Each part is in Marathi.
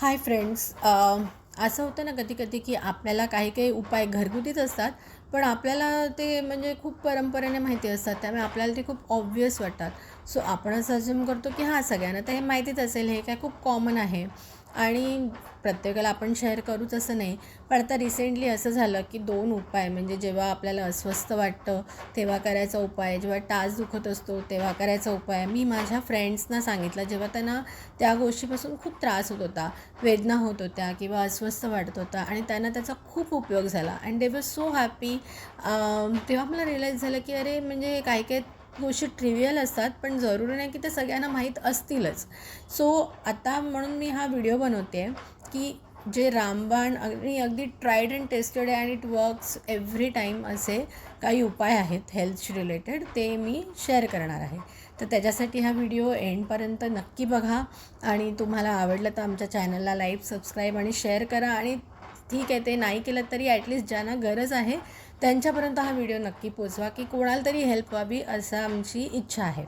हाय फ्रेंड्स असं होतं ना कधी कधी की आपल्याला काही काही उपाय घरगुतीच असतात पण आपल्याला ते म्हणजे खूप परंपरेने माहिती असतात. त्यामुळे आपल्याला ते खूप ऑब्वियस वाटतात. सो आपण असं अज्युम करतो की हां सगळ्यांना तर हे माहितीच असेल हे काय खूप कॉमन आहे. आणि प्रत्येकाला आपण शेअर करूच असं नाही. पण आता रिसेंटली असं झालं की दोन उपाय म्हणजे जेव्हा आपल्याला अस्वस्थ वाटतं तेव्हा करायचा उपाय जेव्हा टास दुखत असतो तेव्हा करायचा उपाय. मी माझ्या फ्रेंड्सना सांगितलं जेव्हा त्यांना त्या गोष्टीपासून खूप त्रास होत होता वेदना होत होत्या किंवा अस्वस्थ वाटत होता आणि त्यांना त्याचा खूप उपयोग झाला. अँड दे वर सो हॅपी तेव्हा मला रिअलाईज झालं की अरे म्हणजे काही काही गोष्टी ट्रिवियल असतात पण जरुरी नाही की ते सगळ्यांना माहीत असतीलच. सो आता म्हणून मी हा व्हिडिओ बनवते की जे रामबाण आणि अगदी ट्राईड अँड टेस्टेड आहे आणि इट वर्क्स एव्हरी टाईम असे काही उपाय आहेत हेल्थशी रिलेटेड ते मी शेअर करणार आहे. तर त्याच्यासाठी हा व्हिडिओ एंडपर्यंत नक्की बघा आणि तुम्हाला आवडलं तर आमच्या चॅनलला लाईक सबस्क्राईब आणि शेअर करा. आणि ठीक आहे ते नाही केलं तरी ॲटलिस्ट ज्यांना गरज आहे त्यांच्यापर्यंत हा व्हिडिओ नक्की पोचवा की कोणाला तरी हेल्प व्हावी असं आमची इच्छा आहे.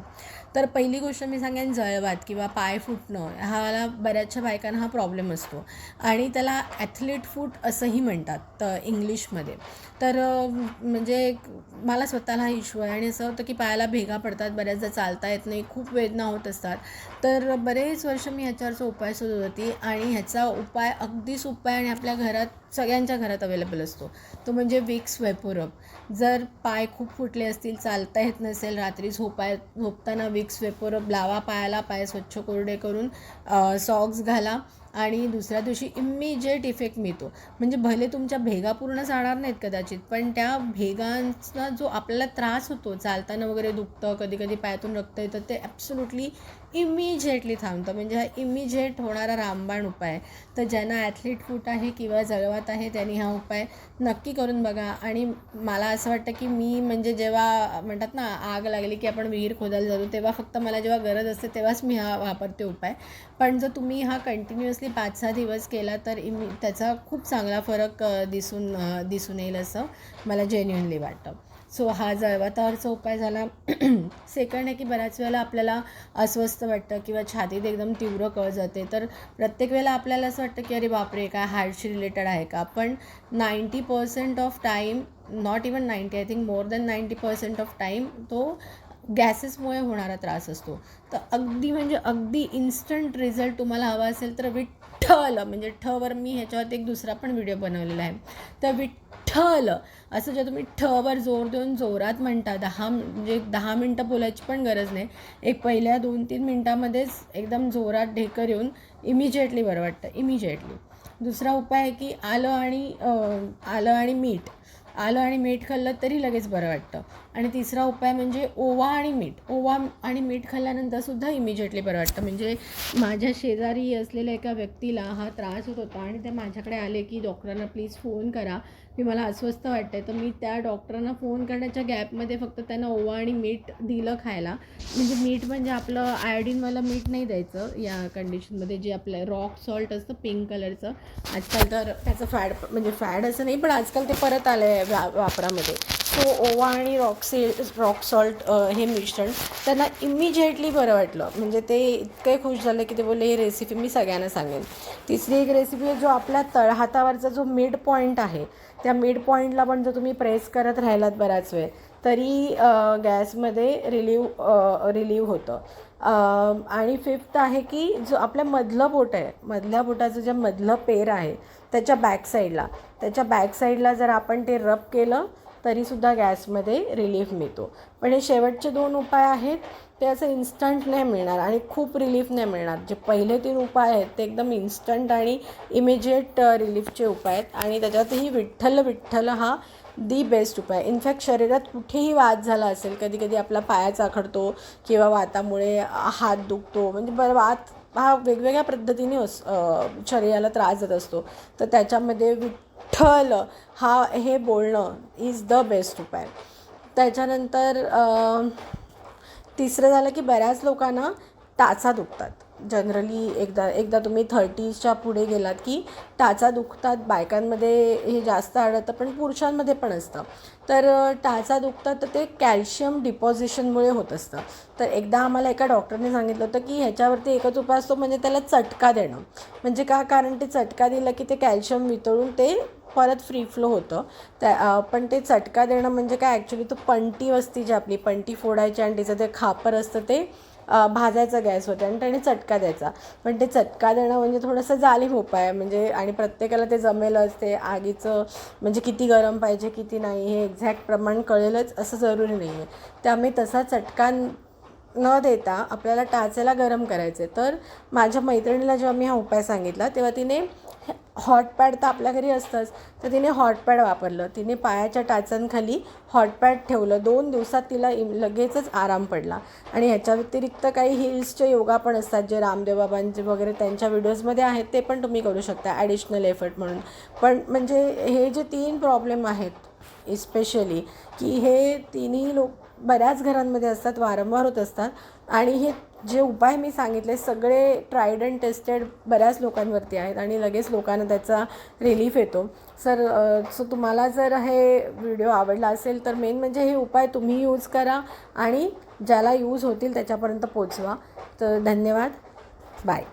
तर पहिली गोष्ट मी सांगेन जळवात किंवा पाय फुटणं ह्याला बऱ्याचशा बायकांना हा प्रॉब्लेम असतो. आणि त्याला ॲथलीट फूट असंही म्हणतात तर इंग्लिशमध्ये. तर म्हणजे मला स्वतःला हा इश्यू आहे. आणि असं होतं की पायाला भेगा पडतात बऱ्याचदा चालता येत नाही खूप वेदना होत असतात. तर बरेच वर्ष मी ह्याच्यावरचा उपाय शोधत होती. आणि ह्याचा उपाय अगदी सोपा आहे आणि आपल्या घरात सगळ्यांच्या घरात अवेलेबल असतो. तो म्हणजे विक्स वेपोरब जर पाय खूप फुटले असतील चालता येत नसेल रात्री झोपाय झोपताना विक्स वेपोरब लावा पायाला पाय स्वच्छ कोरडे करून सॉक्स घाला. आणि दुसऱ्या दिवशी इमिजिएट इफेक्ट मिळतो. म्हणजे भले तुमच्या भेगा पूर्ण जाणार नाहीत कदाचित पण त्या भेगांचा जो आपल्याला त्रास होतो चालताना वगैरे दुखतं कधी कधी पायातून रक्त येतं ते ॲब्सोल्युटली इमिजिएटली थांबतं. म्हणजे हा इमिजिएट होणारा रामबाण उपाय. तर ज्यांना ॲथलीट फूट आहे किंवा जळवात आहे त्यांनी हा उपाय नक्की करून बघा. आणि मला असं वाटतं की मी म्हणजे जेव्हा म्हणतात ना आग लागली की आपण विहीर खोदायला जातो तेव्हा फक्त मला जेव्हा गरज असते तेव्हाच मी हा वापरते उपाय. पण जर तुम्ही हा ते पाच सहा दिवस केला तर इमि त्याचा खूप चांगला फरक दिसून दिसून येईल असं मला जेन्युनली वाटतं. सो हा जळवातावरचा उपाय झाला सेकंड आहे की बऱ्याच वेळेला आपल्याला अस्वस्थ वाटतं किंवा छातीत एकदम तीव्र कळ जाते तर प्रत्येक वेळेला आपल्याला असं वाटतं की अरे बापरे काय हार्टशी रिलेटेड आहे का? पण ninety percent of time not even ninety I think more than ninety percent of time तो गॅसेसमुळे होणारा त्रास असतो. तर अगदी म्हणजे अगदी इन्स्टंट रिझल्ट तुम्हाला हवा असेल तर विठ्ठल म्हणजे ठवर मी ह्याच्यावरती एक दुसरा पण व्हिडिओ बनवलेला आहे. तर विठ्ठल असं जे तुम्ही ठवर जोर देऊन जोरात म्हणता दहा म्हणजे दहा मिनटं बोलायची पण गरज नाही. एक पहिल्या दोन तीन मिनटामध्येच एकदम जोरात ढेकर येऊन इमिजिएटली बरं वाटतं इमिजिएटली दुसरा उपाय आहे की आलं आणि आलं आणि मीठ. आलं आणि मीठ खाल्लं तरी लगेच बरं वाटतं. आणि तिसरा उपाय म्हणजे ओवा आणि मीठ. ओवा आणि मीठ खाल्ल्यानंतरसुद्धा इमिजिएटली बरं वाटतं. म्हणजे माझ्या शेजारी असलेल्या एका व्यक्तीला हा त्रास होत होता आणि ते माझ्याकडे आले की डॉक्टरांना प्लीज फोन करा. की मला अस्वस्थ वाटतं आहे तर मी त्या डॉक्टरांना फोन करण्याच्या गॅपमध्ये फक्त त्यांना ओवा आणि मीठ दिलं खायला. म्हणजे मीठ म्हणजे आपलं आयोडीनवालं मीठ नाही द्यायचं या कंडिशनमध्ये जे आपलं रॉक सॉल्ट असतं पिंक कलरचं आजकाल तर त्याचं फॅड म्हणजे फॅड असं नाही पण आजकाल ते परत आलं आहे व्या वापरामध्ये. सो ओवा आणि रॉक रॉक सॉल्ट हे मिश्रण त्यांना इमिजिएटली बरं वाटलं. म्हणजे ते इतके खुश झाले की ते बोलले ही रेसिपी मी सगळ्यांना सांगेन. तिसरी एक रेसिपी आहे जो आपल्या तळ हातावरचा जो मिड पॉईंट आहे त्या मिड पॉईंटला पण जर तुम्ही प्रेस करत राहिलात बराच वेळ तरी गॅसमध्ये रिलीव रिलीव होतं. आणि फिफ्थ आहे की जो आपल्या मधलं बोट आहे मधल्या बोटाचं जे मधलं पेर आहे त्याच्या बॅक साईडला त्याच्या बॅक साईडला जर आपण ते रब केलं तरीसुद्धा गॅसमध्ये रिलीफ मिळतो. पण हे शेवटचे दोन उपाय आहेत ते असं इन्स्टंट नाही मिळणार आणि खूप रिलीफ नाही मिळणार. जे पहिले तीन उपाय आहेत ते एकदम इन्स्टंट आणि इमिजिएट रिलीफचे उपाय आहेत. आणि त्याच्यातही विठ्ठल विठ्ठल हा दी बेस्ट उपाय इनफॅक्ट शरीरात कुठेही वाद झाला असेल कधी कधी आपला पाया चाखडतो किंवा वातामुळे हात दुखतो म्हणजे बरं वात हा वेगवेगळ्या पद्धतीने अस शरीराला त्रास देत असतो. तर त्याच्यामध्ये विठ्ठल हा हे बोलणं इज द बेस्ट उपाय. त्याच्यानंतर तिसरं झालं की बऱ्याच लोकांना टाचा दुखतात. जनरली एकदा एकदा तुम्ही थर्टीजच्या पुढे गेलात की टाचा दुखतात बायकांमध्ये हे जास्त आढळतं पण पुरुषांमध्ये पण असतं. तर टाचा दुखतात तर ते कॅल्शियम डिपॉझिशनमुळे होत असतं. तर एकदा आम्हाला एका डॉक्टरने सांगितलं होतं की ह्याच्यावरती एकच उपाय असतो म्हणजे त्याला चटका देणं. म्हणजे का? कारण ते चटका दिलं की ते कॅल्शियम वितळून ते परत फ्री फ्लो होतं. त्या पण ते चटका देणं म्हणजे काय? ॲक्च्युली तो पंटी असती जी आपली पंटी फोडायची आणि त्याचं ते खापर असतं ते भाजायचं गॅसवरती आणि त्याने चटका द्यायचा. पण ते चटका देणं म्हणजे थोडंसं जालीम उपाय आहे. म्हणजे आणि प्रत्येकाला ते जमेलच ते आगीचं म्हणजे किती गरम पाहिजे किती नाही हे एक्झॅक्ट प्रमाण कळेलच असं जरुरी नाही आहे. त्यामुळे तसा चटका न देता आपल्याला टाचेला गरम करायचे. तर माझ्या मैत्रिणीला जेव्हा मी हा उपाय सांगितला तेव्हा तिने हॉटपॅड तर आपल्या घरी असतंच. तर तिने हॉटपॅड वापरलं. तिने पायाच्या टाचांखाली हॉटपॅड ठेवलं. दोन दिवसात तिला इम लगेचच आराम पडला. आणि ह्याच्या व्यतिरिक्त काही हिल्सचे योगा पण असतात. जे रामदेव बाबांचे वगैरे त्यांच्या व्हिडिओजमध्ये आहेत ते पण तुम्ही करू शकता. ॲडिशनल एफर्ट म्हणून. पण म्हणजे हे जे तीन प्रॉब्लेम आहेत इस्पेशली की हे तिन्ही लोक बऱ्याच घरांमध्ये असतात वारंवार होत असतात. आणि हे जे उपाय मी सांगितले सगळे ट्रायड अँड टेस्टेड बऱ्याच लोकांवरती आहेत आणि लगेच लोकांना त्याचा रिलीफ येतो. सर सो तुम्हाला जर हे व्हिडिओ आवडला असेल तर मेन म्हणजे हे उपाय तुम्ही यूज करा आणि ज्याला यूज होतील त्याच्यापर्यंत पोचवा तर धन्यवाद. बाय